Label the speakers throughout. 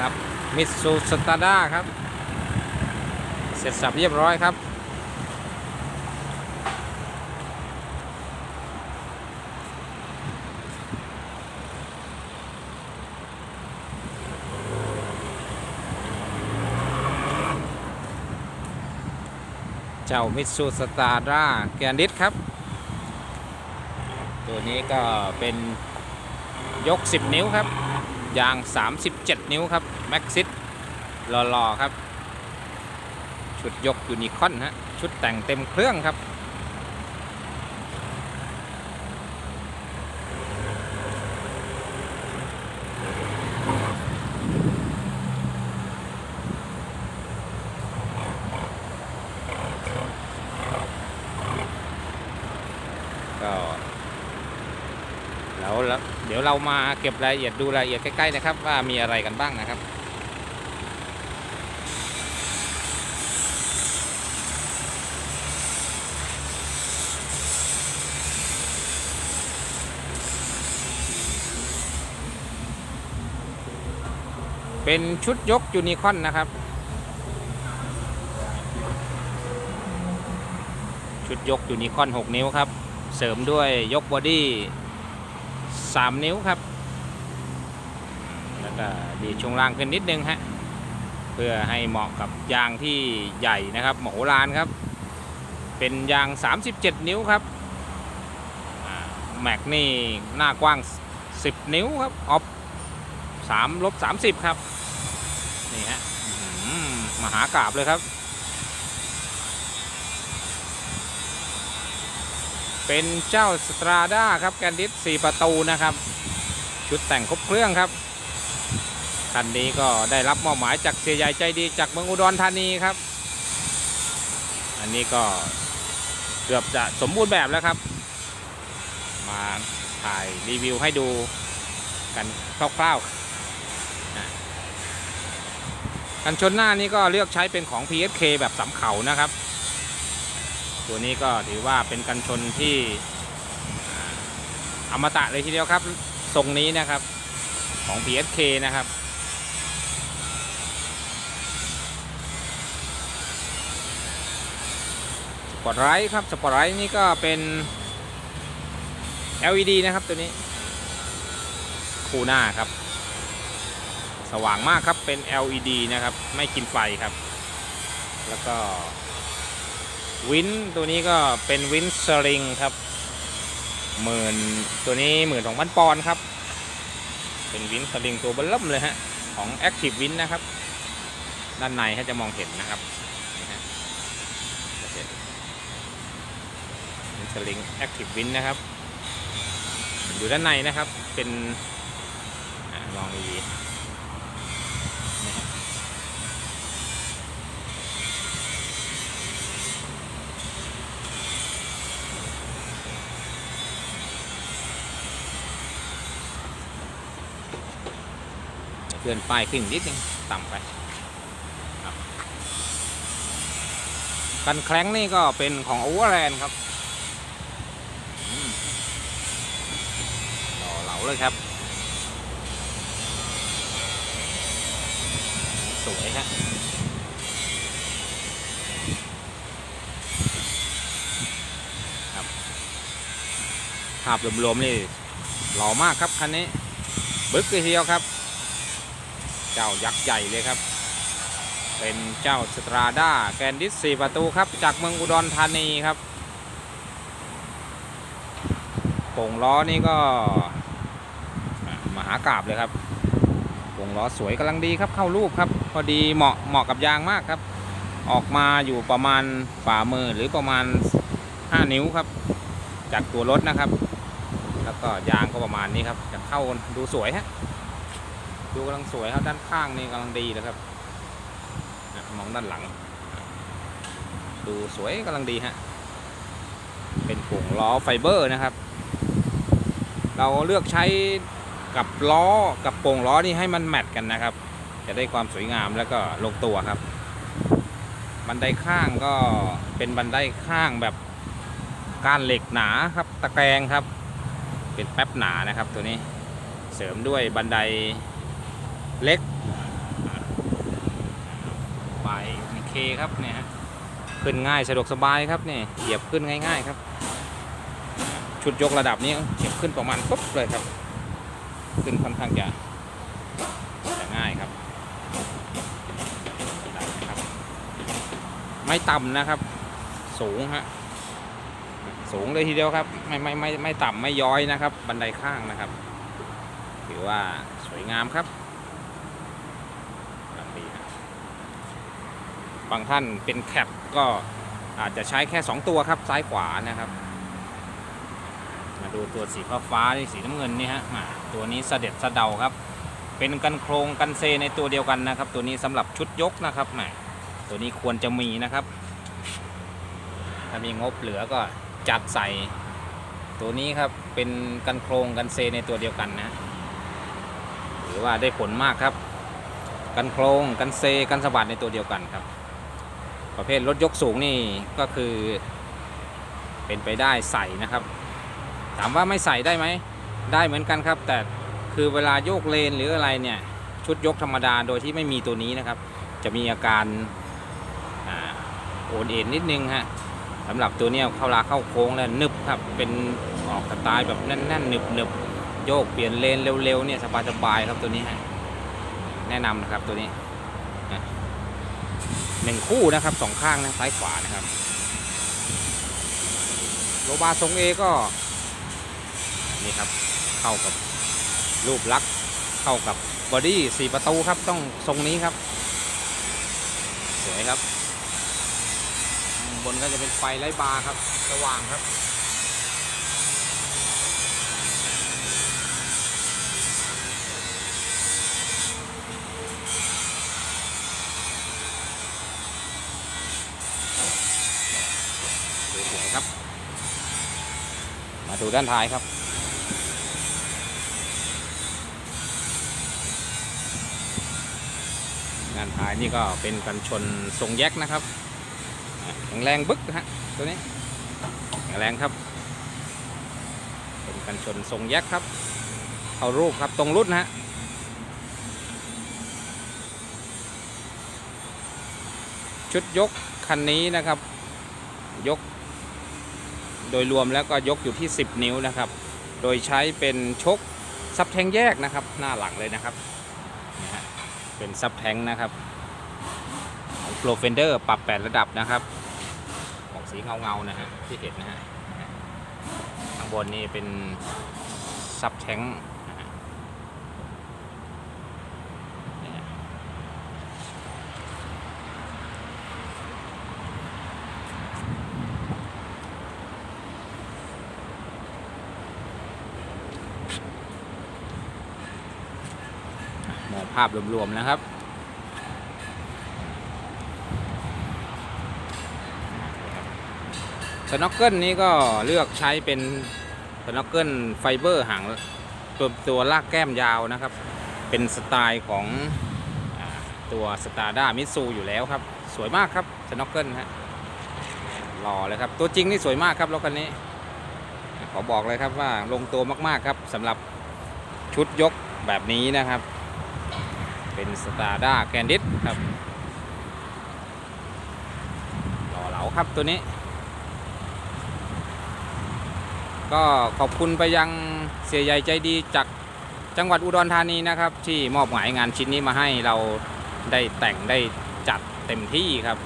Speaker 1: ครับมิตซูสตาด้าครับ เสร็จสับเรียบร้อยครับ เจ้ามิตซูสตาร่าแกนดิสครับ ตัวนี้ก็เป็นยก 10 นิ้วครับ ยาง 37 นิ้วครับแม็กซิสหล่อๆครับ ชุดยกยูนิคอนฮะชุดแต่งเต็มเครื่องครับ ก็แล้วแล้ว เดี๋ยวเรามาเก็บรายละเอียดดูรายละเอียดใกล้ๆนะครับ ว่ามีอะไรกันบ้างนะครับเป็นชุดยกยูนิคอนนะครับ ชุดยกยูนิคอน 6 นิ้วครับ เสริมด้วยยกบอดี้ 3 นิ้วครับ แล้วก็ดีช่วงล่างขึ้นนิดนึงฮะ เพื่อให้เหมาะกับยางที่ใหญ่นะครับโมโหลานครับ เป็นยาง 37 นิ้วครับแม็กนี่หน้ากว้าง 10 นิ้วครับ ออฟ3ลบ30 ครับ นี่ฮะมหากราบเลยครับ เป็นเจ้าสตราด้าครับแกนดิส4ประตูนะครับ ชุดแต่งครบเครื่องครับคันนี้ก็ได้รับมอบหมายจากเสียใหญ่ใจดีจากเมืองอุดรธานีครับ อันนี้ก็เกือบจะสมบูรณ์แบบแล้วครับ มาถ่ายรีวิวให้ดูกันคร่าวๆอะกันชนหน้านี้ก็เลือกใช้เป็นของ PSK แบบสำเข่านะครับ ตัวนี้ก็ถือว่าเป็นกันชนที่อมตะเลยทีเดียวครับ ทรงนี้นะครับของ PSK นะครับ สปอตไลท์ครับ สปอตไลท์นี่ก็เป็น LED นะครับตัวนี้ คู่หน้าครับ สว่างมากครับเป็น LED นะครับ ไม่กินไฟครับ แล้วก็ วินตัวนี้ก็เป็นวินสลิงครับหมื่นตัวนี้หมื่นสองพันปอนด์ครับ เป็นวินสลิงตัวเบลเริ่มเลยฮะของ Active Win นะครับ ด้านในถ้าจะมองเห็นนะครับวินสลิง Active Win นะครับ อยู่ด้านในนะครับเป็นอลองดีๆนะฮะ เลื่อนป้ายขึ้นนิดนึงต่ำไปกันแคล้งนี่ก็เป็นของโอเวอร์แลนด์ครับอืมหล่อเหลาเลยครับ สวยฮะครับภาพรวมๆนี่หล่อมากครับคันนี้ บึกเลยทีเดียวครับ เจ้ายักษ์ใหญ่เลยครับ เป็นเจ้าสตราด้าแกนดิส4ประตูครับ จากเมืองอุดรธานีครับโป่งล้อนี่ก็มหากราบเลยครับโป่งล้อสวยกำลังดีครับเข้ารูปครับ พอดีเหมาะเหมาะกับยางมากครับ ออกมาอยู่ประมาณฝ่ามือหรือประมาณ 5 นิ้วครับ จากตัวรถนะครับ แล้วก็ยางก็ประมาณนี้ครับจะเข้าดูสวยฮะ ดูกำลังสวยครับด้านข้างนี่กำลังดีเลยครับมองด้านหลัง ดูสวยกำลังดีฮะเป็นโป่งล้อไฟเบอร์นะครับ เราเลือกใช้กับล้อกับโป่งล้อนี่ให้มันแมทกันนะครับ จะได้ความสวยงามแล้วก็ลงตัวครับบันไดข้างก็เป็นบันไดข้างแบบก้านเหล็กหนาครับตะแกรงครับ เป็นแป๊บหนานะครับตัวนี้เสริมด้วยบันได เล็กปมีเคครับเนี่ยฮะขึ้นง่ายสะดวกสบายครับเนี่ยเหยียบขึ้นง่ายๆครับ ชุดยกระดับนี้เหยียบขึ้นประมาณปุ๊บเลยครับ ขึ้นค่อนข้างจะจะง่ายครับได้นะครับไม่ต่ำนะครับ สูงฮะสูงเลยทีเดียวครับ ไม่ไม่ไม่ไม่ต่ำไม่ย้อยนะครับ บันไดข้างนะครับ ถือว่าสวยงามครับกำลังดีครับ บางท่านเป็นแคปก็อาจจะใช้แค่ 2 ตัวครับซ้ายขวานะครับมาดูตัวสีฟ้าฟ้าที่สีน้ำเงินนี่ฮะตัวนี้เสด็จเสะเดาครับ เป็นกันโครงกันเซในตัวเดียวกันนะครับ ตัวนี้สำหรับชุดยกนะครับแหมตัวนี้ควรจะมีนะครับ ถ้ามีงบเหลือก็จัดใส่ตัวนี้ครับเป็นกันโครงกันเซในตัวเดียวกันนะหรือว่าได้ผลมากครับ กันโครงกันเซกันสะบัดในตัวเดียวกันครับ ประเภทรถยกสูงนี่ก็คือ เป็นไปได้ใส่นะครับ ถามว่าไม่ใส่ได้ไหม ได้เหมือนกันครับ แต่คือเวลาโยกเลนหรืออะไรเนี่ยชุดยกธรรมดาโดยที่ไม่มีตัวนี้นะครับ จะมีอาการโอนเอ็นนิดนึงฮะสำหรับตัวเนี้ยเข้าลาเข้าโค้งแล้วนึบครับเป็นออกสไตล์แบบแน่นๆหนึบหนึบๆโยกเปลี่ยนเลนเร็วๆเนี่ยสบายๆครับตัวนี้ฮะแนะนำนะครับตัวนี้นะ หนึ่งคู่นะครับสองข้างนะซ้ายขวานะครับ โลบาทรงเอก็นี่ครับเข้ากับรูปลักษณ์เข้ากับบอดี้สี่ประตูครับต้องทรงนี้ครับ สวยครับ บนก็จะเป็นไฟไล่บาร์ครับสว่างครับ สวยๆครับ มาดูด้านท้ายครับงานท้ายนี่ก็เป็นกันชนทรงแยกนะครับแข็งแรงบึกนะฮะตัวนี้แข็งแรงครับ เป็นกันชนทรงแยกครับ เข้ารูปครับตรงรุ่นนะฮะชุดยกคันนี้นะครับ ยก โดยรวมแล้วก็ยกอยู่ที่ 10 นิ้วนะครับ โดยใช้เป็นชกซับแทงแยกนะครับ หน้าหลังเลยนะครับนะฮะเป็นซับแทงนะครับโปรเฟนเดอร์ปรับ 8 ระดับนะครับของสีเงาเงาๆนะฮะที่เห็นนะฮะข้างบนนี่เป็นซับแทงนะฮะนี่ฮะมอง ภาพรวมๆนะครับ สน็อกเกิลนี้ก็เลือกใช้เป็นสน็อกเกิลไฟเบอร์หางตัวตัวลากแก้มยาวนะครับ เป็นสไตล์ของตัวสตาร์ด้ามิซูอยู่แล้วครับ สวยมากครับสน็อกเกิลฮะหล่อเลยครับ ตัวจริงนี่สวยมากครับรถคันนี้ ขอบอกเลยครับว่าลงตัวมากๆครับสำหรับชุดยกแบบนี้นะครับ เป็นสตาร์ด้าแกนดิสครับหล่อเหลาครับตัวนี้ ก็ขอบคุณไปยังเสียใหญ่ใจดีจากจังหวัดอุดรธานีนะครับ ที่มอบหมายงานชิ้นนี้มาให้เราได้แต่งได้จัดเต็มที่ครับ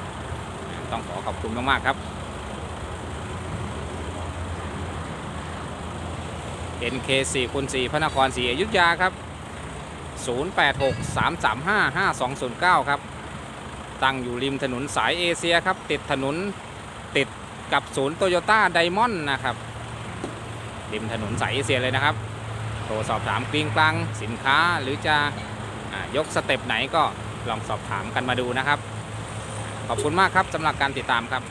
Speaker 1: ต้องขอขอบคุณมาก ๆ ครับ NK 4 คูณ4พระนครศรีอยุธยาครับ 0863355209 ครับ ตั้งอยู่ริมถนนสายเอเชียครับ ติดถนนติดกับศูนย์โตโยต้าไดมอนด์นะครับ ริมถนนสายเอเชียเลยนะครับ โทรสอบถามกลิ้งกลางสินค้าหรือจะอ่ายกสเต็ปไหนก็ลองสอบถามกันมาดูนะครับ ขอบคุณมากครับสำหรับการติดตามครับ